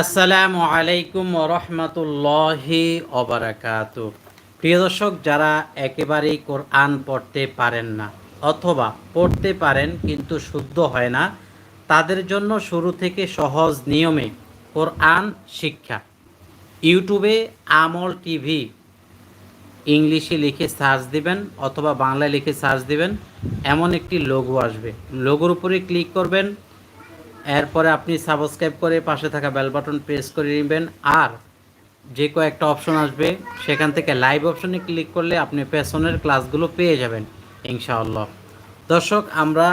আসসালামু আলাইকুম রহমতুল্লাহি অবরাকাত প্রিয় দর্শক, যারা একেবারেই কোরআন পড়তে পারেন না অথবা পড়তে পারেন কিন্তু শুদ্ধ হয় না, তাদের জন্য শুরু থেকে সহজ নিয়মে কোরআন শিক্ষা। ইউটিউবে আমল টিভি, ইংলিশে লিখে সার্চ দিবেন অথবা বাংলায় লিখে সার্চ দিবেন, এমন একটি লোগো আসবে। লোগোর উপরে ক্লিক করবেন এরপরে আপনি সাবস্ক্রাইব করে পাশে থাকা বেল বাটন প্রেস করে নেবেন। আর যে কয়েকটা অপশন আসবে, সেখান থেকে লাইভ অপশনে ক্লিক করলে আপনি পেছনের ক্লাসগুলো পেয়ে যাবেন, ইনশাআল্লাহ। দর্শক, আমরা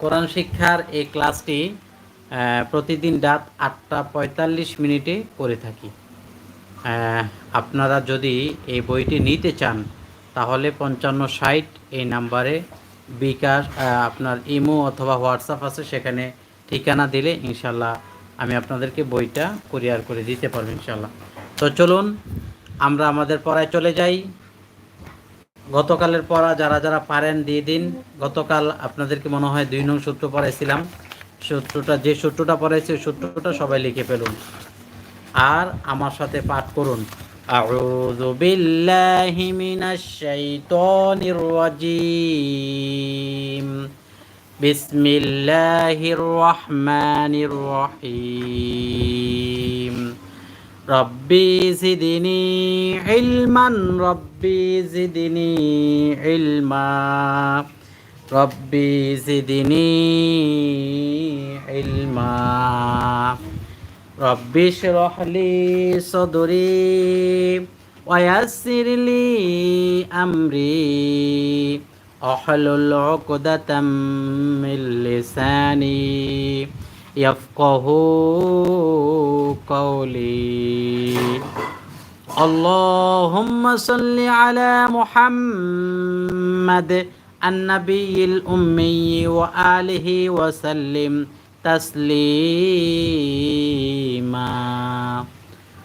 কোরআন শিক্ষার এই ক্লাসটি প্রতিদিন রাত আটটা পঁয়তাল্লিশ মিনিটে করে থাকি। আপনারা যদি এই বইটি নিতে চান, তাহলে পঞ্চান্ন ষাট এই নাম্বারে বিকাশ আপনার ইমো অথবা হোয়াটসঅ্যাপ আছে, সেখানে ঠিকানা দিলে ইনশাল্লাহ আমি আপনাদেরকে বইটা কুরিয়ার করে দিতে পারবো ইনশাল্লাহ তো চলুন আমরা আমাদের পড়ায় চলে যাই গতকালের পড়া যারা যারা পারেন দিয়ে দিন গতকাল আপনাদেরকে মনে হয় দুই নং সূত্র পড়াইছিলাম সূত্রটা যে সূত্রটা পড়াইছি ওই সূত্রটা সবাই লিখে ফেলুন আর আমার সাথে পাঠ করুন أعوذ بالله من الشيطان الرجيم بسم الله الرحمن الرحيم. ربي زدني علما ربي زدني علما. ربي زدني علما. رب اشرح لي صدري ويسر لي أمري. أحلل عقدة من لساني يفقه قولي اللهم صل على محمد النبي الأمي وآله وسلم تسليما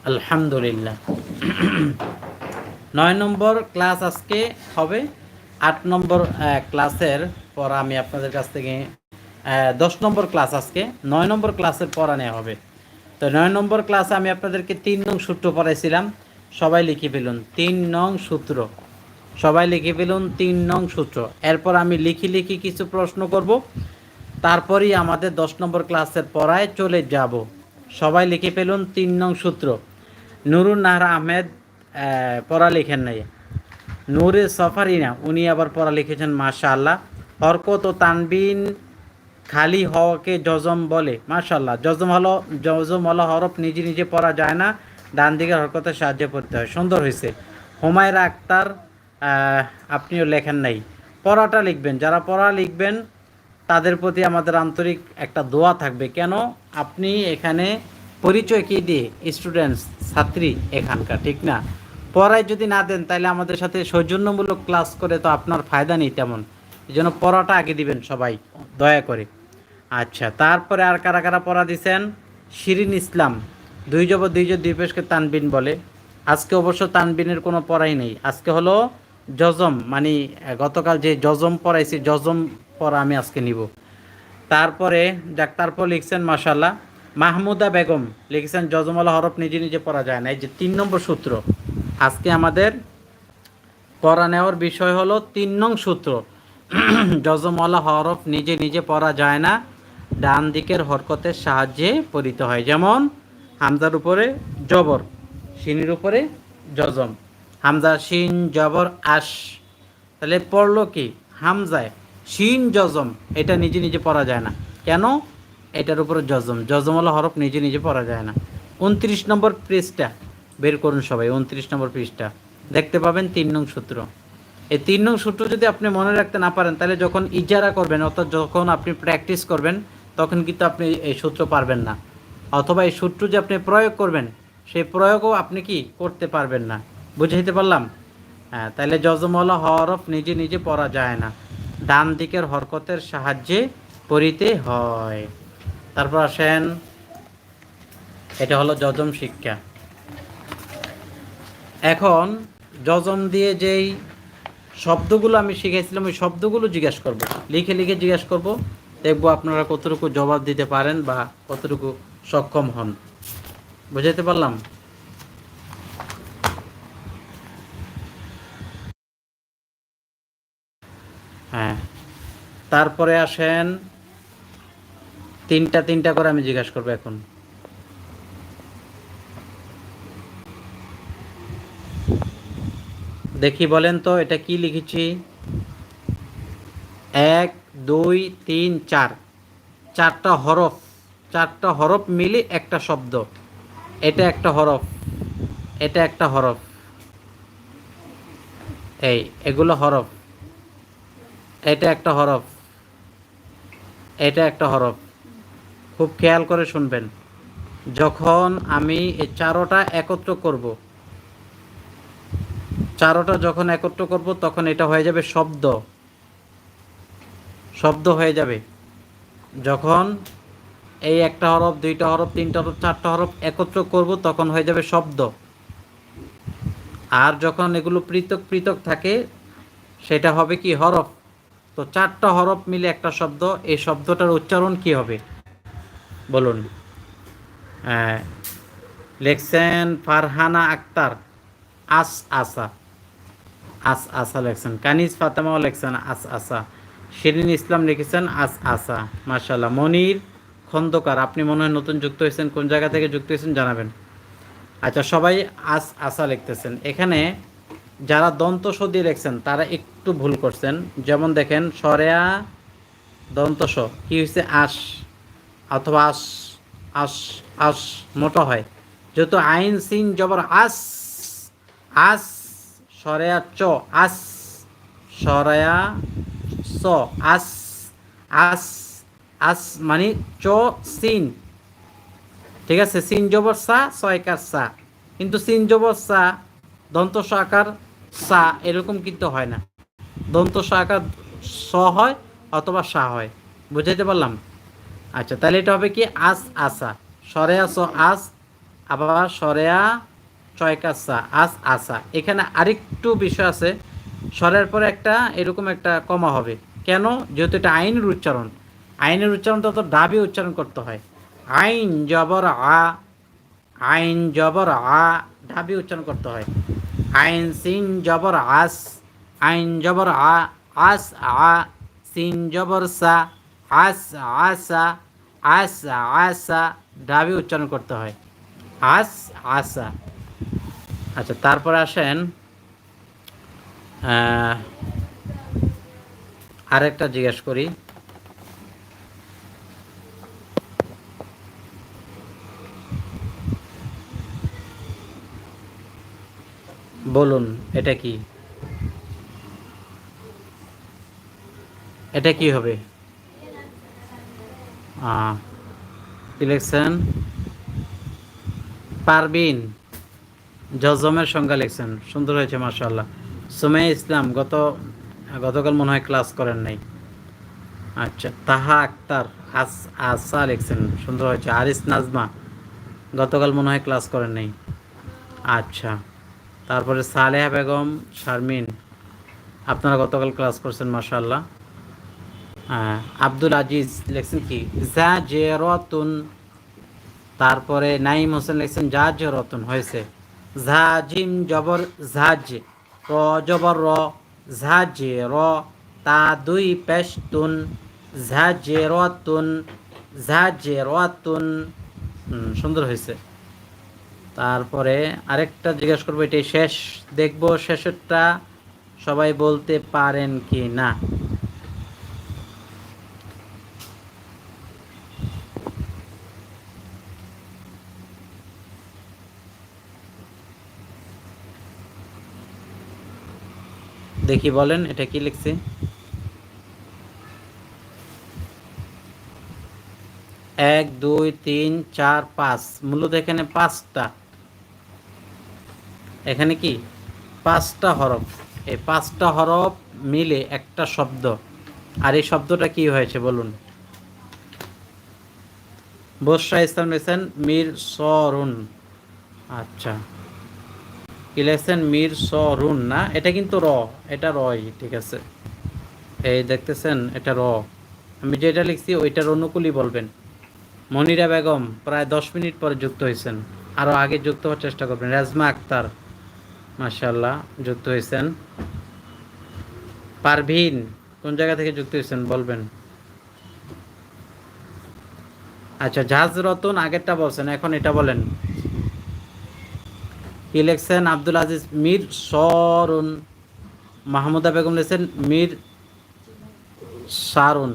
الحمد لله নয় নম্বর ক্লাস আজকে হবে আট নম্বর ক্লাসের পর আমি আপনাদের কাছ থেকে দশ নম্বর ক্লাস আজকে নয় নম্বর ক্লাসের পড়া নেওয়া হবে। তো নয় নম্বর ক্লাসে আমি আপনাদেরকে তিন নং সূত্র পড়াইছিলাম। সবাই লিখে ফেলুন তিন নং সূত্র। সবাই লিখে ফেলুন তিন নং সূত্র। এরপর আমি লিখি লিখি কিছু প্রশ্ন করব। তারপরেই আমাদের দশ নম্বর ক্লাসের পড়ায় চলে যাব। সবাই লিখে ফেলুন তিন নং সূত্র। নুরুন নাহর আহমেদ আহ, পড়া লিখেন নাই। নূরে সফারিনা উনি আবার পড়া লিখেছেন মাশা আল্লাহ হরকত ও তানবিন খালি হওয়াকে জজম বলে মাশাল্লাহ জজম হলো জজম হলো হরফ নিজে নিজে পড়া যায় না, ডান দিকের হরকতের সাহায্যে পড়তে হয়। সুন্দর হয়েছে। হুমায়রা আক্তার আপনিও লেখেন নাই। পড়াটা লিখবেন। যারা পড়া লিখবেন, তাদের প্রতি আমাদের আন্তরিক একটা দোয়া থাকবে। কেন? আপনি এখানে পরিচয় কি দিয়ে? স্টুডেন্টস, ছাত্রী এখানকার, ঠিক না? পড়ায় যদি না দেন, তাহলে আমাদের সাথে সৌজন্যমূলক ক্লাস করে তো আপনার ফায়দা নেই তেমন। এই জন্য পড়াটা আগে দিবেন সবাই, দয়া করে। আচ্ছা তারপরে আর কারা কারা পড়া দিছেন? শিরিন ইসলাম, দুই জব দুই জব দুই পেশকে তানবিন বলে। আজকে অবশ্য তানবিনের কোনো পড়াই নেই। আজকে হলো জজম মানে গতকাল যে জজম পড়াইছি জজম পড়া আমি আজকে নিব। তারপরে, যাক, তারপর লিখছেন মাসাল্লাহ মাহমুদা বেগম, লিখেছেন জজমালা হরফ নিজে নিজে পড়া যায় না। এই যে তিন নম্বর সূত্র। আজকে আমাদের পড়া নেওয়ার বিষয় হলো তিন নং সূত্র। জজমওয়ালা হরফ নিজে নিজে পড়া যায় না, ডান দিকের হরকতের সাহায্যে পড়িতে হয়। যেমন, হামজার উপরে জবর শিনির উপরে জজম। হামজা শিন জবর, আশ। তাহলে পড়ল কি? হামজায় শিন জজম, এটা নিজে নিজে পড়া যায় না। কেন? এটার উপরে জজম। জজমওয়ালা হরফ নিজে নিজে পড়া যায় না। উনত্রিশ নম্বর পৃষ্ঠা। বের করুন সবাই, উনত্রিশ নম্বর পৃষ্ঠা। দেখতে পাবেন তিন নং সূত্র। এই তিন নং সূত্র যদি আপনি মনে রাখতে না পারেন, তাহলে যখন ইজারা করবেন, অর্থাৎ যখন আপনি প্র্যাকটিস করবেন, তখন কিন্তু আপনি এই সূত্র পারবেন না। অথবা এই সূত্র যে আপনি প্রয়োগ করবেন সেই প্রয়োগও আপনি কি করতে পারবেন না। বুঝাইতে পারলাম? হ্যাঁ তাহলে জজমওয়ালা হরফ নিজে নিজে পড়া যায় না। ডান দিকের হরকতের সাহায্যে পড়িতে হয়। তারপর আসেন, এটা হলো যজম শিক্ষা। এখন যজম দিয়ে যেই শব্দগুলো আমি শিখাইছিলাম, ওই শব্দগুলো জিজ্ঞেস করব। লিখে লিখে জিজ্ঞেস করব, দেখব আপনারা কতটুকু জবাব দিতে পারেন বা কতটুকু সক্ষম হন। বুঝাইতে পারলাম? হ্যাঁ। তারপরে আসেন, তিনটা তিনটা করে আমি জিজ্ঞাসা করব এখন। দেখি বলেন তো, এটা কি লিখেছি? এক, দুই, তিন, চার। চারটা হরফ চারটা হরফ মিলে একটা শব্দ। এটা একটা হরফ, এটা একটা হরফ। এই, এগুলো হরফ। এটা একটা হরফ, এটা একটা হরফ। খুব খেয়াল করে শুনবেন। যখন আমি এই চারোটা একত্র করব চারোটা যখন একত্র করব, তখন এটা হয়ে যাবে শব্দ। শব্দ হয়ে যাবে। যখন এই একটা হরফ, দুইটা হরফ, তিনটা হরফ, চারটা হরফ একত্র করব, তখন হয়ে যাবে শব্দ। আর যখন এগুলো পৃথক পৃথক থাকে, সেটা হবে কি হরফ? তো চারটা হরফ মিলে একটা শব্দ, এই শব্দটার উচ্চারণ কি হবে? বলুন। লেখছেন ফারহানা আক্তার, আস আসা আস আসা লেখছেন। কানিজ ফাতেমাও লেখছেন আস আসা। শিরিন ইসলাম লিখেছেন আস আসা। মার্শাল্লাহ মনির খন্দকার, আপনি মনে হয় নতুন যুক্ত হয়েছেন, কোন জায়গা থেকে যুক্ত হয়েছেন জানাবেন। আচ্ছা সবাই আস আসা লিখতেছেন। এখানে যারা দন্ত সদি লেখছেন, তারা একটু ভুল করছেন। যেমন দেখেন, সরেয়া দন্তস, কি হয়েছে আস, অথবা আস আস আস, মোটা হয়। যেহেতু আইন, সিন, জবর, আস আস সরেয়া চ আস সরেয়া স আস আস আস মানে চ, সিন। ঠিক আছে? সিন জবর সা ছয়কার সা। কিন্তু সিন জবর সা, দন্ত সাকার সা এরকম কিন্তু হয় না। দন্ত সাকার স হয় অথবা সা হয়। বুঝাইতে পারলাম? আচ্ছা তাহলে এটা হবে কি? আস, আসা। সরেয়া স, আস, আবার সরেয়া চয়কাসা আস আসা। এখানে আরেকটু বিষয় আছে স্বরের পরে একটা এরকম একটা কমা হবে। কেন? যেহেতু এটা আইনের উচ্চারণ। আইনের উচ্চারণটা তো ডাবে উচ্চারণ করতে হয়। আইন জবর আ, আইন জবর আ ডাবে উচ্চারণ করতে হয়। আইন সিন জবর আস, আইন জবর আ, আস আ, সিন জবর সা, আস আসা আস আসা ডাবে উচ্চারণ করতে হয়। আস আসা। আচ্ছা তারপরে আসেন আরেকটা জিজ্ঞেস করি। বলুন এটা কি? এটা কি হবে? ইলেকশন পারবিন। জজমের সংজ্ঞা লিখছেন। সুন্দর হয়েছে মার্শাল্লাহ সুমাই ইসলাম গত গতকাল মনে হয় ক্লাস করেন নাই। আচ্ছা তাহা আক্তার আস আসা লিখছেন। সুন্দর হয়েছে। আরিস নাজমা গতকাল মনে হয় ক্লাস করেন নাই। আচ্ছা তারপরে সালেহা বেগম শারমিন আপনারা গতকাল ক্লাস করছেন মার্শাল্লাহ হ্যাঁ, আব্দুল আজিজ লিখছেন কি? জে রতুন তারপরে নাইম হোসেন লিখছেন যা জে রতুন হয়েছে। ঝা জিম জবর ঝাজ র জবর র, ঝাজে র, তা দুই পেশতুন, ঝাজে রতুন ঝাজে র তুন। সুন্দর হয়েছে। তারপরে আরেকটা জিজ্ঞেস করব, এটাই শেষ? দেখব শেষেরটা সবাই বলতে পারেন কি না? দেখি বলেন, এটা কি লিখছে? এক, দুই, তিন, চার, পাঁচ। মূলত এখানে পাঁচটা। এখানে কি? পাঁচটা হরফ। এই পাঁচটা হরফ মিলে একটা শব্দ। আর এই শব্দটা কি হয়েছে বলুন? বর্ষা ইসলাম লিখছেন, মীর সরুন। আচ্ছা। কি মির স রুন, না? এটা কিন্তু র, এটা রই ঠিক আছে। এই দেখতেছেন, এটা র। আমি যেটা লিখছি, ওইটার অনুকূলই বলবেন। মনিরা বেগম, প্রায় দশ মিনিট পরে যুক্ত হয়েছেন। আরও আগে যুক্ত হওয়ার চেষ্টা করবেন। রাজমা আক্তার মাশাল্লাহ যুক্ত হয়েছেন। পারভিন, কোন জায়গা থেকে যুক্ত হয়েছেন, বলবেন। আচ্ছা জাহাজ রতন আগেরটা বলছেন, এখন এটা বলেন। কি লিখছেন? আব্দুল আজিজ মীর সরুন। মাহমুদা বেগম লিখছেন মীর সারুন।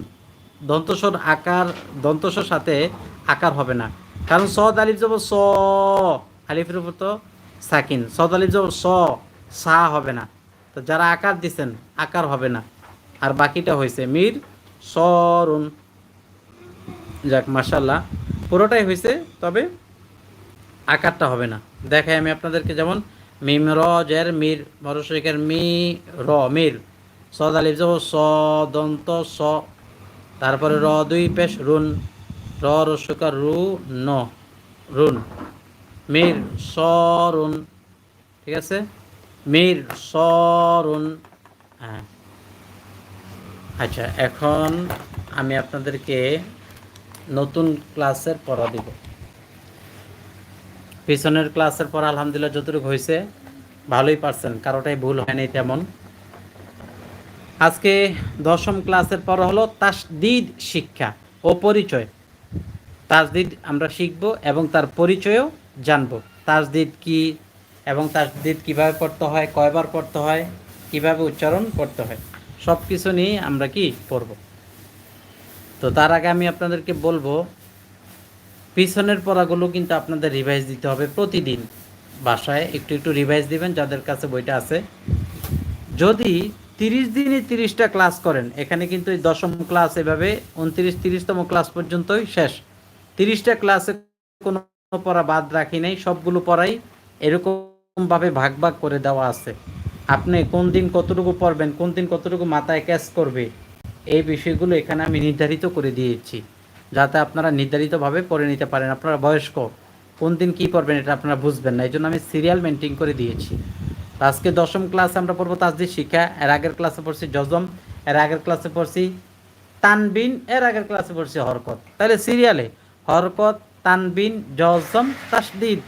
দন্তস্বর আকার, দন্তস্বর সাথে আকার হবে না। কারণ সদ আলিফ যাব স, আলিফের উপর তো সাকিন। সদ আলিফ যাব স, সা হবে না। তো যারা আকার দিছেন, আকার হবে না। আর বাকিটা হয়েছে মীর সরুন। যাক মাসাল্লাহ পুরোটাই হয়েছে তবে আকারটা হবে না। দেখাই আমি আপনাদেরকে যেমন, মিম র, জের, মির মরশিকের মি, র, মির। সদ আলিফ যাব স, দন্ত, স। তারপরে র, দুই পেশ, রুন। র রস্যকার রু, ন। রুন। মির সরুন ঠিক আছে? মির সরুন হ্যাঁ। আচ্ছা এখন আমি আপনাদেরকে নতুন ক্লাসের পড়া দিব। পিছনের ক্লাসের পর আলহামদুলিল্লাহ যতটুকু হয়েছে, ভালোই পারছেন। কারোটাই ভুল হয়নি তেমন। আজকে দশম ক্লাসের পর হলো তাসদিদ শিক্ষা ও পরিচয়। তাসদিদ আমরা শিখব এবং তার পরিচয়ও জানব। তাসদিদ কি এবং তাসদিদ কীভাবে পড়তে হয়, কয়বার পড়তে হয়, কীভাবে উচ্চারণ করতে হয় সব কিছু নিয়ে আমরা কি পড়ব? তো তার আগে আমি আপনাদেরকে বলব পিছনের পড়াগুলো কিন্তু আপনাদের রিভাইজ দিতে হবে প্রতিদিন। বাসায় একটু একটু রিভাইজ দিবেন, যাদের কাছে বইটা আছে। যদি তিরিশ দিনে তিরিশটা ক্লাস করেন, এখানে কিন্তু দশম ক্লাস এভাবে উনত্রিশ, তিরিশতম ক্লাস পর্যন্তই শেষ। তিরিশটা ক্লাসে কোনো পড়া বাদ রাখি নাই, সবগুলো পড়াই এরকমভাবে ভাগ ভাগ করে দেওয়া আছে। আপনি কোন দিন কতটুকু পড়বেন, কোন দিন কতটুকু মাথায় ক্যাচ করবে, এই বিষয়গুলো এখানে আমি নির্ধারিত করে দিয়েছি। যাতে আপনারা নির্ধারিতভাবে পড়ে নিতে পারেন। আপনারা বয়স্ক, কোন দিন কী পড়বেন এটা আপনারা বুঝবেন না। এই জন্য আমি সিরিয়াল মেনটেন করে দিয়েছি। আজকে দশম ক্লাসে আমরা পড়ব তাজদিদ শিক্ষা, এর আগের ক্লাসে পড়ছি জজম এর আগের ক্লাসে পড়ছি তানবিন, এর আগের ক্লাসে পড়ছি হরকত। তাহলে সিরিয়ালে হরকত, তানবিন জজম তাসদিদ।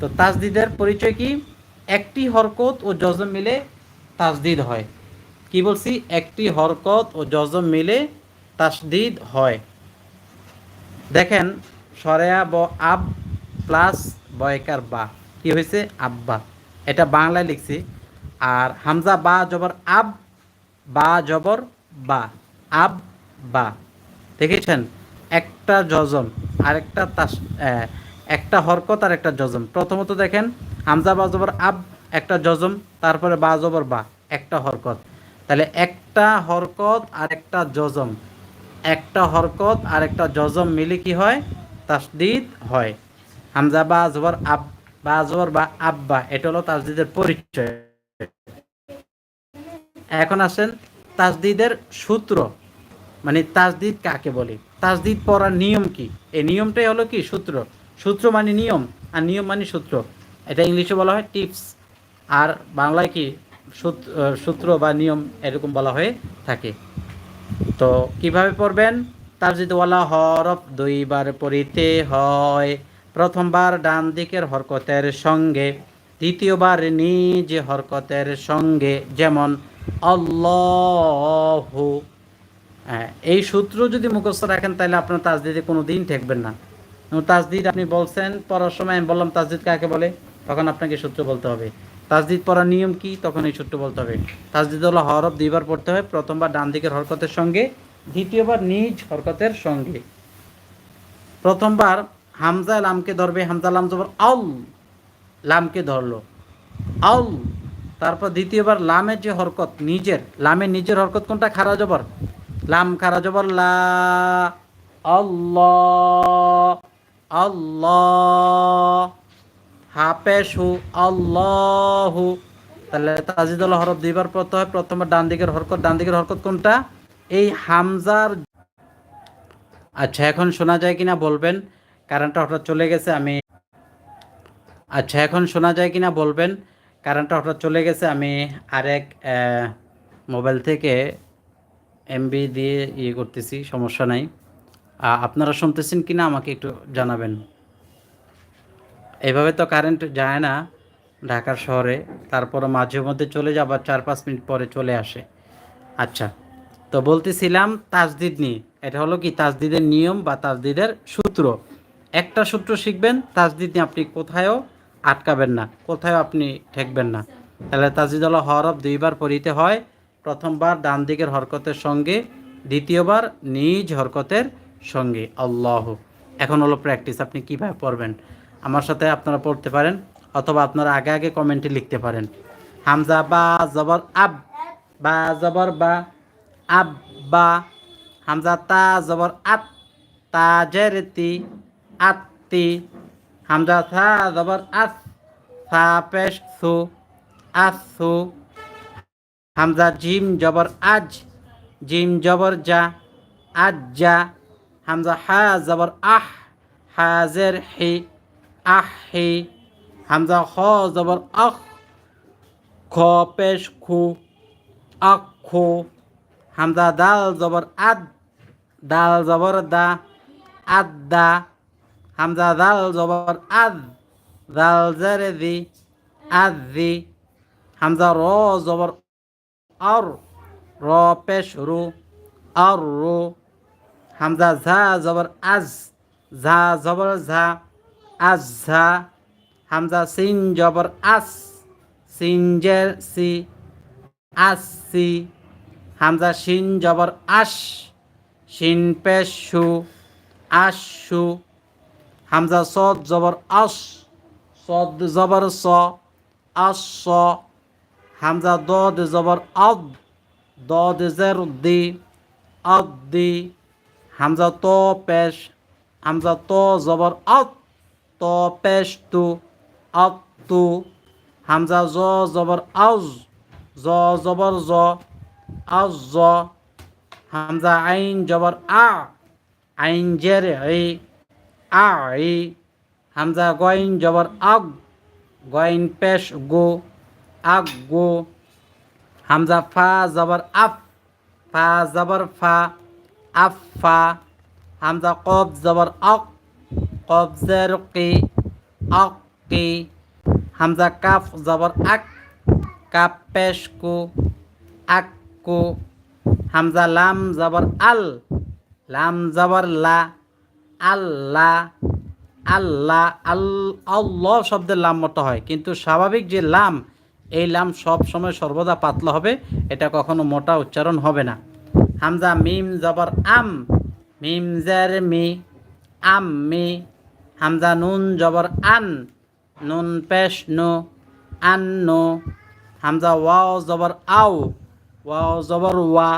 তো তাসদিদের পরিচয় কি? একটি হরকত ও জজম মিলে তাসদিদ হয়। কি বলছি? একটি হরকত ও জজম মিলে তাসদিদ হয়। দেখেন, সরেয়া ব, আব প্লাস বয়কার বা। কি হয়েছে আব্বা এটা বাংলায় লিখছি। আর হামজা বা জবর আব, বা জবর বা। আব, বা। দেখেছেন? একটা জজম আর একটা তাস একটা হরকত আর একটা জজম প্রথমত দেখেন, হামজা বা জবর আব, একটা জজম তারপরে বা জবর বা, একটা হরকত। তাহলে একটা হরকত আর একটা জজম একটা হরকত আর একটা জজম মিলে কি হয়? তাসদিদ হয়। হামজা বা জবর আব, বা জবর বা আব্বা, এটা হলো তাসদিদের পরিচয়। এখন আসেন তাসদিদের সূত্র মানে তাসদিদ কাকে বলে? তাসদিদ পড়ার নিয়ম কি? এই নিয়মটাই হলো কি? সূত্র। সূত্র মানে নিয়ম, আর নিয়ম মানে সূত্র। এটা ইংলিশে বলা হয় টিপস। আর বাংলায় কি সূত্র বা নিয়ম এরকম বলা হয়ে থাকে। তো কীভাবে পড়বেন? তার যদি ওয়ালা হরফ দুইবার পড়িতে হয়। প্রথমবার ডান দিকের হরকতের সঙ্গে দ্বিতীয়বার নিজ হরকতের সঙ্গে যেমন অল্লাহু হ্যাঁ, এই সূত্র যদি মুখস্থ রাখেন তাহলে আপনার তাজদিদে কোনো দিন ঠেকবেন না। তাজদিদ আপনি বলছেন পড়ার সময় আমি বললাম তাজদিদ কাকে বলে? তখন আপনাকে সূত্র বলতে হবে। তাজদিদ পড়ার নিয়ম কি? তখন এই সূত্র বলতে হবে। তাজদিদ হলো হরফ দুইবার পড়তে হয় প্রথমবার ডান দিকের হরকতের সঙ্গে, দ্বিতীয়বার নিজ হরকতের সঙ্গে। প্রথমবার হামজা লামকে ধরবে, হামজা লাম জবর আল লামকে ধরলো। আউল, তারপর দ্বিতীয়বার লামের যে হরকত, নিজের, লামের নিজের হরকত কোনটা? খারা জবর। লাম, খারা জবর, লা আল্লাহ আল্লাহ। হাফেশু আল্লাহু। তাহলে তাজিদুল হরফ দুইবার পড়তে হয়। প্রথমবার ডান দিকের হরকত, ডান দিকের হরকত কোনটা? এই হামজার আচ্ছা এখন শোনা যায় কিনা বলবেন? কারেন্টটা হঠাৎ চলে গেছে, আমি আচ্ছা এখন শোনা যায় কিনা বলবেন? কারেন্টটা হঠাৎ চলে গেছে, আমি আরেক মোবাইল থেকে এমবি দিয়ে ইয়ে করতেছি, সমস্যা নাই। আপনারা শুনতেছেন কিনা আমাকে একটু জানাবেন। এভাবে তো কারেন্ট যায় না ঢাকার শহরে তারপরে মাঝে মধ্যে চলে যায়, আবার চার পাঁচ মিনিট পরে চলে আসে। আচ্ছা তো বলতেছিলাম তাজদিদ নিয়ে। এটা হলো কি তাজদিদের নিয়ম বা তাজদিদের সূত্র? একটা সূত্র শিখবেন তাজদিদ নিয়ে আপনি কোথায়ও আটকাবেন না, কোথায়ও আপনি ঠেকবেন না। তাহলে তাজদিদ হলো হরফ দুইবার পড়িতে হয়। প্রথমবার ডান দিকের হরকতের সঙ্গে, দ্বিতীয়বার নিজ হরকতের সঙ্গে। আল্লাহ। এখন হলো প্র্যাকটিস আপনি কীভাবে পড়বেন? আমার সাথে আপনারা পড়তে পারেন অথবা আপনারা আগে আগে কমেন্টে লিখতে পারেন। হামজা বা জবর আব বা জবর বা আব বা হামজা তা জবর আত তাজেরতি আত্তি হামজা থা জবর আস থা পেশ সু আসু হামজা জিম জবর আজ জিম জবর যা আজ যা হামজা হা জবর আহ হাজের হি আহ হি হামজা খ জবর আখ খ পেশ খু আখু হামজা দাল জবর আদ দাল জবর দা আদা হামজা দাল জবর আদ দাল জেরে দি আদি হামজা র জবর আর র পেশ রু আর রু হামজা ঝা জবর আজ ঝা জবর ঝা আজ ঝা হামজা সিন, জবর আস সিনজের সি, আসি হামজা শিন জবর আশ শিন পেশ, সু আশু হামজা সদ, জবর আস সদ, জবর স আস হামজা দদ, জবর আদ দদ, জের, দি আদি হামজা ত, পেশ, হামজা ত, জবর আত ত পেশ তু আতু হামজা, জ, জবর, আউজ, জ, জবর, জ, আউজ, জ, হামজা, আইন, জবর, আ, আইন, জের ই আ হামজা, গইন, জবর, আগ, গইন, পেশ, গো, আগ, গো, হামজা, ফা, জবর, আফ, ফা, জবর, ফা, আফ, ফা, হামজা কব জবর, আক কব জের কি আকি হামজা কাফ জবর আক, কাপ পেশ কু, আকু হামজা লাম জবর আল, লাম জবর লা আল্লাহ আল্লাহ আল আল্লাহ শব্দের লাম মতো হয়। কিন্তু স্বাভাবিক যে লাম, এই লাম সব সময় সর্বদা পাতলা হবে, এটা কখনো মোটা উচ্চারণ হবে না। হামজা মিম জবর আম, মিম জের মি, আম মি হামজা নুন জবর আন, নুন পেশ নু, আন নু। হামজা ওয়াও জবর আও, ওয়াও জবর ওয়া,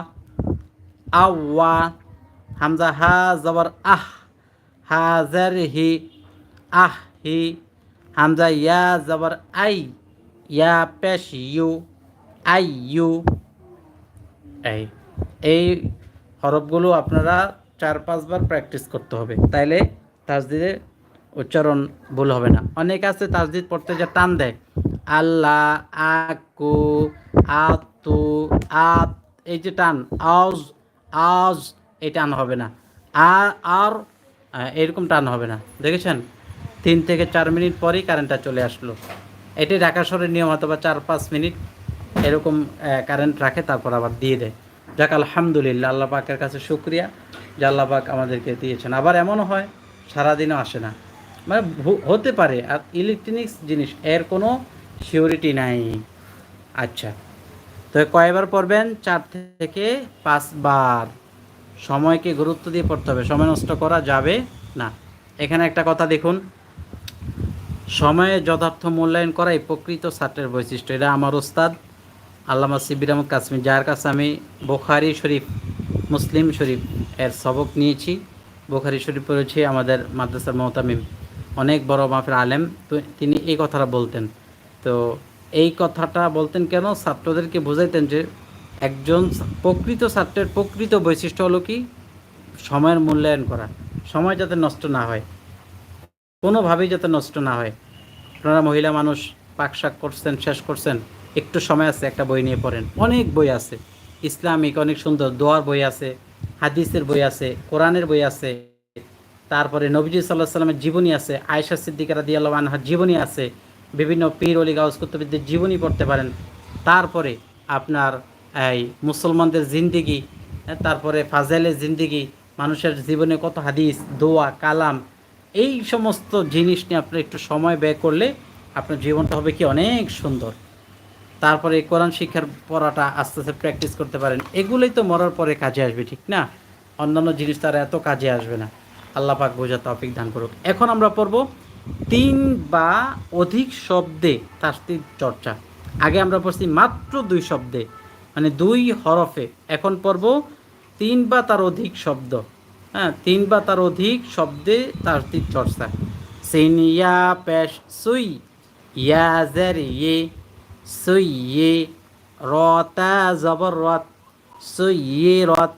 আও ওয়া। হামজা হা জবর আহ, হা জের হি, আহ হি। হামজা ইয়া জবর আই, ইয়া পেশ ইউ, আই ইউ। এই এই হরফগুলো আপনারা চার পাঁচবার প্র্যাকটিস করতে হবে। তাইলে তাজদিদে উচ্চারণ ভুল হবে না। অনেক আছে তাজদিদ পড়তে যে টান দেয়। আল্লাহ, আকু, আতু, আত, এই যে টান আজ আজ এই টান হবে না। আর এরকম টান হবে না। দেখেছেন? তিন থেকে চার মিনিট পরেই কারেন্টটা চলে আসলো। এটি ঢাকা শহরের নিয়ম হয়তো বা চার পাঁচ মিনিট এরকম কারেন্ট রাখে, তারপর আবার দিয়ে দেয়। যাক, আলহামদুলিল্লাহ, আল্লাহ পাকের কাছে শুক্রিয়া। যে আল্লাহ পাক আমাদেরকে দিয়েছেন। আবার এমনও হয়, সারাদিনও আসে না। মানে হতে পারে। আর ইলেকট্রনিক্স জিনিস, এর কোনো সিওরিটি নাই। আচ্ছা। তো কয়বার পড়বেন? চার থেকে পাঁচবার সময়কে গুরুত্ব দিয়ে পড়তে হবে। সময় নষ্ট করা যাবে না। এখানে একটা কথা দেখুন। সময়ে যথার্থ মূল্যায়ন করাই প্রকৃত ছাত্রের বৈশিষ্ট্য। এটা আমার ওস্তাদ আল্লামা সিবির আহমদ কাশ্মীর যার কাছে আমি বোখারি শরীফ, মুসলিম শরীফ এর সবক নিয়েছি। বোখারি শরীফ পড়েছি আমাদের মাদ্রাসার মহতামিম। অনেক বড় মাফের আলেম। তো তিনি এই কথাটা বলতেন। তো এই কথাটা বলতেন কেন? ছাত্রদেরকে বোঝাইতেন যে একজন প্রকৃত ছাত্রের প্রকৃত বৈশিষ্ট্য হলো কি? সময়ের মূল্যায়ন করা। সময় যাতে নষ্ট না হয়। কোনোভাবেই যাতে নষ্ট না হয়। আপনারা মহিলা মানুষ, পাক শাক করছেন, শেষ করছেন, একটু সময় আছে, একটা বই নিয়ে পড়েন। অনেক বই আছে। ইসলামিক অনেক সুন্দর দোয়ার বই আছে, হাদিসের বই আছে, কোরআনের বই আছে। তারপরে নবীজি সাল্লাহ সাল্লামের জীবনী আছে, আয়েশা সিদ্দিকারা দিয়ে আনহার জীবনী আছে, বিভিন্ন পীর, অলি, গাউস কুতুবদের জীবনী পড়তে পারেন। তারপরে আপনার এই মুসলমানদের জিন্দিগি, তারপরে ফাজেলের জিন্দিগি, মানুষের জীবনে কত হাদিস, দোয়া, কালাম, এই সমস্ত জিনিস নিয়ে আপনি একটু সময় ব্যয় করলে আপনার জীবনটা হবে কি অনেক সুন্দর। তারপরে কোরআন শিক্ষার পড়াটা আস্তে আস্তে প্র্যাকটিস করতে পারেন। এগুলোই তো মরার পরে কাজে আসবে, ঠিক না? অন্যান্য জিনিস তারা এত কাজে আসবে না। আল্লাহ পাক বোঝা তফিক দান করুক। এখন আমরা পড়ব তিন বা অধিক শব্দে তাস্তির চর্চা। আগে আমরা পড়ছি মাত্র দুই শব্দে মানে দুই হরফে। এখন পড়ব তিন বা তার অধিক শব্দ। হ্যাঁ তিন বা তার অধিক শব্দে তাস্তির চর্চা। সিন, ইয়া পেশ সুই। ইয়া, জের ইয়ে। সুই ইয়ে। রতা জবর, রত। সুই ইয়ে রত।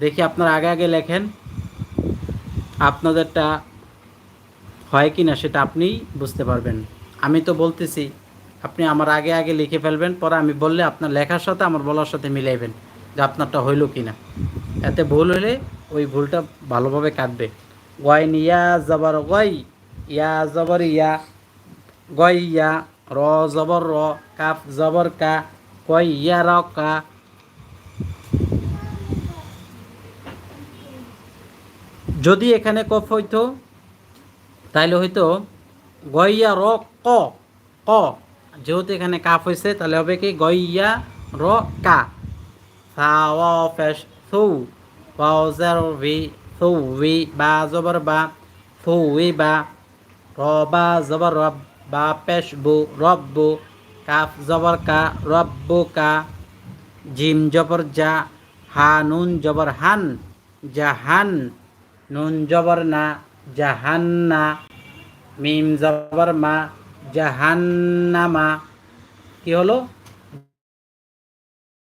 দেখি আপনারা আগে আগে লেখেন। আপনাদেরটা হয় কি না সেটা আপনিই বুঝতে পারবেন। আমি তো বলতেছি, আপনি আমার আগে আগে লিখে ফেলবেন, পরে আমি বললে আপনার লেখার সাথে আমার বলার সাথে মিলাইবেন যে আপনারটা হইল কি না এতে ভুল হলে ওই ভুলটা ভালোভাবে কাটবে। গয় ইয়া জবর গয় ইয়া জবর ইয়া গয় ইয়া, র জবর র, কাফ জবর কা কয় ইয়া র কা যদি এখানে কফ হইতো তাহলে হয়তো গইয়া র ক ক। যেহেতু এখানে কাফ হয়েছে তাহলে হবে কি? গইয়া র কা। বা বা বা বা কাফ কা কা, জিম জবর যা হা, নুন জবর হান জাহান নুন জবর না, জাহান্না, মিম জবর মা জাহান্নামা কি হলো?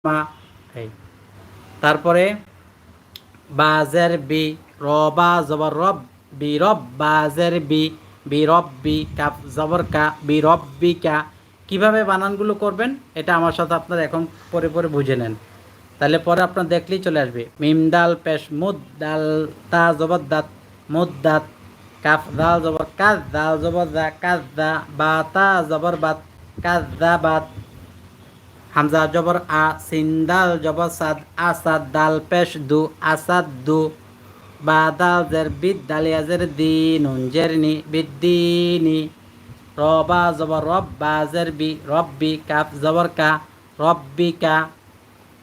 মা। এই। তারপরে, বাজের বি, রবা জবর রব, বি রব, বাজের বি বি রব, বি কাপ জবর কা, বি রব, বি কা। কীভাবে বানানগুলো করবেন? এটা আমার সাথে আপনারা এখন পরে পরে বুঝে নেন। তাহলে পরে আপনার দেখলেই চলে আসবে। মিম ডাল পেশ, মুদ ডাল, তা জবর দাঁত, মুদ দাঁত, কাফ দাল জবর কাজ দাল জবর দা, কাজ দা, বা তা জবর বাত, কাজ দা বাত। হামজা জবর আ সিন্দাল জবর সাদ আসাদ দাল পেশ, দু আসাদ দু। বা দাল জের বিদ দালিয়া জের দি, নুন জের নি বিদ্দিনি রবা জবর রব, বা জের বি রব্বি কাফ জবর কা রব্বিকা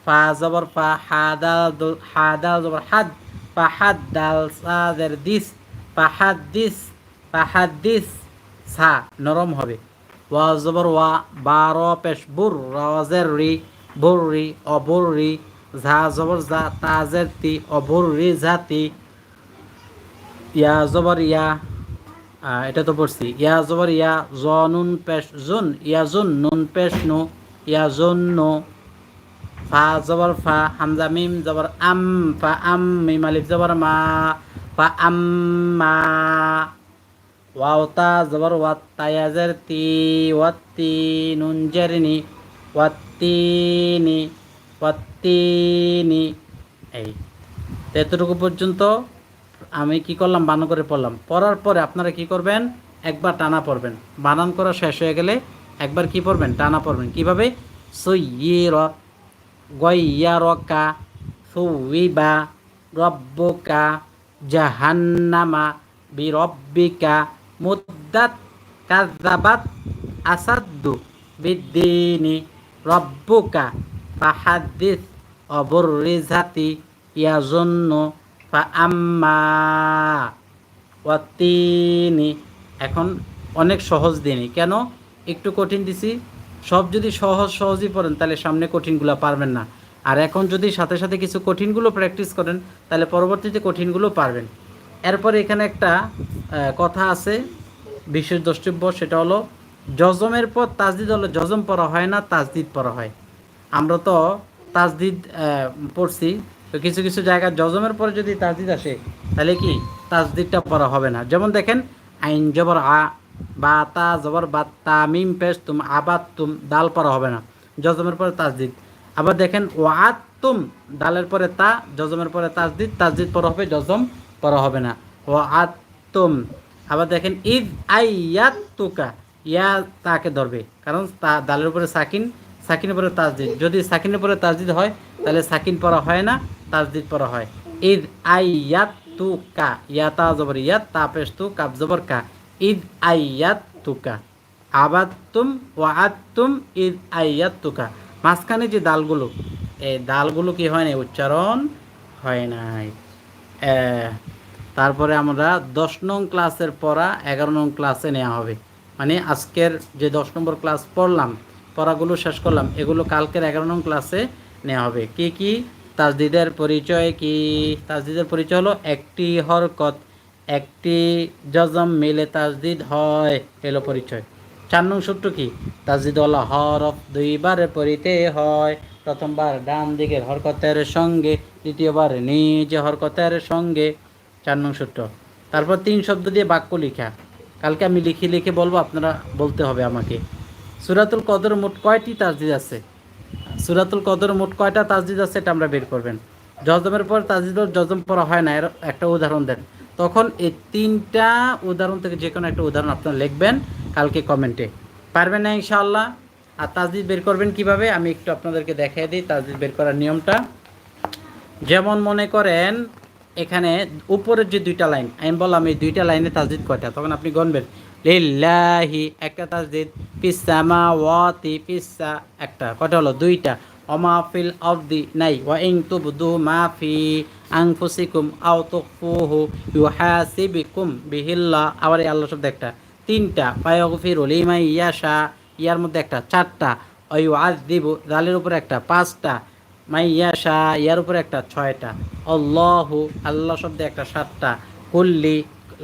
ফা জবর ফা হা দাল হা দাল জবর হাদ, ফা হাদ দাল সা জের দিস, ফা হাদ দিস, ফা হাদ দিস, সা নরম হবে। ওয়া জবর ওয়া, বা র পেশ বুর রাজের রি, বুর রি, অবুর রি, ঝা জবর জা তাজের তি, অবুর রি জাতি ইয়া জবর ইয়া এটা তো পড়ছি। ইয়া জবর ইয়া, জ নুন পেশ জুন, ইয়া জুন নুন পেশ নু, ইয়া জুন নু ফা জবর ফা, হামজা মিম জবর আম, ফা আম মিম আলিফ জবর মা, ফা আম আম্মা ওয়াওতা জবর ওয়াত তায়াজের তি ওয়াত্তি নুন জেরনি ওয়াত্তিনি ওয়াত্তিনি এই এতটুকু পর্যন্ত আমি কি করলাম? বানান করে পড়লাম। পড়ার পরে আপনারা কি করবেন? একবার টানা পড়বেন। বানান করা শেষ হয়ে গেলে একবার কি পড়বেন? টানা পড়বেন। কীভাবে? সইয়ের গইয়ারকা সুইবা রব্বকা জাহান্নামা বিরব্বিকা মুদ্দাত কাযাবাত আসাদ্দু বিদ্দিনি রব্বুকা ফাহাদ্দিস অবুররিজাতি ইয়াজুন্নু ফা আম্মা ওয়াতিনি এখন অনেক সহজ দিনই। কেন? একটু কঠিন দিছি। সব যদি সহজ সহজই পড়েন, তাহলে সামনে কঠিনগুলো পারবেন না। আর এখন যদি সাথে সাথে কিছু কঠিনগুলো প্র্যাকটিস করেন, তাহলে পরবর্তীতে কঠিনগুলো পারবেন। এরপরে এখানে একটা কথা আছে, বিশেষ দ্রষ্টব্য, সেটা হলো জজমের পর তাজদিদ হলো জজম পড়া হয় না, তাজদিদ পড়া হয়। আমরা তো তাজদিদ পড়ছি, তো কিছু কিছু জায়গায় জজমের পরে যদি তাজদিদ আসে, তাহলে কি? তাজদিদটা পড়া হবে না। যেমন দেখেন, আইন জবর আ বা তা জবর বা তা মিম, পেশ তুম, আবাদ তুম দাল পড়া হবে না। জজমের পরে তাজদিদ। আবার দেখেন ওয়াত তুম দালের পরে তা জজমের পরে তাজদিদ তাজদিদ পড়া হবে জজম পড়া হবে না। ও আত্তুম আবার দেখেন, ইদ আইয়াত তুকা, ইয়া তাকে ধরবে। কারণ তা দালের উপরে সাকিন, সাকিনের উপরে তাজদিদ। যদি সাকিনের উপরে তাজদিদ হয়, তাহলে সাকিন পরা হয় না, তাজদিদ পড়া হয়। ইদ আইয়াত তুকা, ইয়া তা জবর ইয়াত তা পেশ তু কাব জবর কা। ইদ আইয়াত তুকা আবাদ আবাত্তুম ওয়া আত্তুম ইদ আইয়াত তুকা মাঝখানে যে দালগুলো, এই দালগুলো কি হয় না উচ্চারণ হয় নাই। তারপরে আমরা দশ নং ক্লাসের পড়া এগারো নং ক্লাসে নেওয়া হবে। মানে আজকের যে দশ নম্বর ক্লাস পড়লাম, পড়াগুলো শেষ করলাম, এগুলো কালকের এগারো নং ক্লাসে নেওয়া হবে। কি কি? তাজদিদের পরিচয় কি? তাজদিদের পরিচয় হলো একটি হরকত। একটি জজম মিলে তাজদিদ হয়, এলো পরিচয়। চার নং সূত্র কি? তাজদিদ হলো হরফ দুইবারে পড়িতে হয়। প্রথমবার ডান দিকের হরকতের সঙ্গে, দ্বিতীয়বার নিজ হরকতের সঙ্গে। চার নং সূত্র। তারপর তিন শব্দ দিয়ে বাক্য লিখা। কালকে আমি লিখে লিখে বলব, আপনারা বলতে হবে আমাকে। সুরাতুল কদর মোট কয়টি তাজদিদ আছে? সুরাতুল কদর মোট কয়টা তাজদিদ আছে এটা আমরা বের করবেন। জজমের পর তাজদিদ জজম পড়া হয় না, এর একটা উদাহরণ দেন। তখন এই তিনটা উদাহরণ থেকে যে কোনো একটা উদাহরণ আপনারা লিখবেন কালকে কমেন্টে। পারবেন না ইনশাআল্লাহ। আর তাজদিদ বের করবেন কীভাবে? আমি একটু আপনাদেরকে দেখাই দিই তাজদিদ বের করার নিয়মটা। যেমন মনে করেন, এখানে উপরের যে দুইটা লাইন, আমি বললাম এই দুইটা লাইনে তাজদিদ কয়টা? তখন আপনি গণবেন, লিল্লাহি একটা তাজদিদ পিসা মা ওয়াতি পিসা একটা। কয়টা হলো? দুইটা। অমাফিল অফদি নাই ওয়া ইং তুবদু মাফি আনফুসিকুম আও তুখফুহু ইউহাসিবিকুম বিহিল্লা আবার এই আল্লাহ শব্দ একটা। তিনটা, ফায়াগফিরু লিমান ইয়াশা ইয়ার মধ্যে একটা। চারটা অয়ু আদিবু জালের উপর একটা। পাঁচটা মাইয়াশা ইয়ার উপর একটা। ছয়টা অল্লাহু আল্লাহ শব্দে একটা। সাতটা, কুল্লি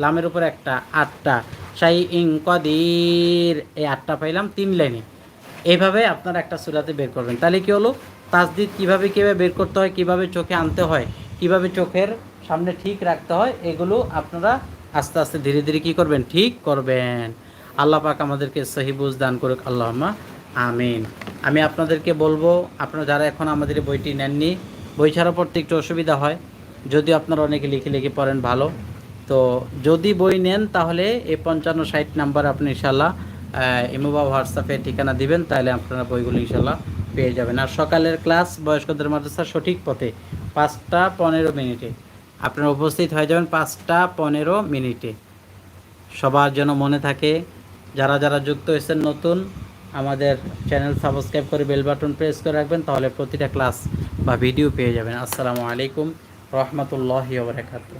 লামের উপর একটা। আটটা শাই ইং কদির এই আটটা পাইলাম তিন লাইনে। এইভাবে আপনারা একটা সুরাতে বের করবেন। তাহলে কি হলো? তাজদিদ কীভাবে কীভাবে বের করতে হয়, কীভাবে চোখে আনতে হয়, কীভাবে চোখের সামনে ঠিক রাখতে হয়, এগুলো আপনারা আস্তে আস্তে ধীরে ধীরে কি করবেন? ঠিক করবেন। আল্লাহ পাক আমাদেরকে সহি বুঝ দান করুক আল্লাহমা আমিন। আমি আপনাদেরকে বলব, আপনারা যারা এখন আমাদের বইটি নেননি, বই ছাড়া পড়তে একটু অসুবিধা হয়। যদি আপনারা অনেকে লিখে লিখে পড়েন, ভালো। তো যদি বই নেন, তাহলে এই পঞ্চান্ন ষাট নাম্বার আপনি ইনশাল্লাহ ইমো বা হোয়াটসঅ্যাপে ঠিকানা দিবেন, তাহলে আপনারা বইগুলো ইনশাল্লাহ পেয়ে যাবেন। আর সকালের ক্লাস বয়স্কদের মাদ্রাসা সঠিক পথে, পাঁচটা পনেরো মিনিটে। আপনারা উপস্থিত হয়ে যাবেন পাঁচটা পনেরো মিনিটে। সবার যেন মনে থাকে, যারা যারা যুক্ত হয়েছেন নতুন, আমাদের চ্যানেল সাবস্ক্রাইব করে বেল বাটন প্রেস করে রাখবেন, তাহলে প্রতিটা ক্লাস বা ভিডিও পেয়ে যাবেন। আসসালামু আলাইকুম, রহমতুল্লাহি ওবরাকাতুহ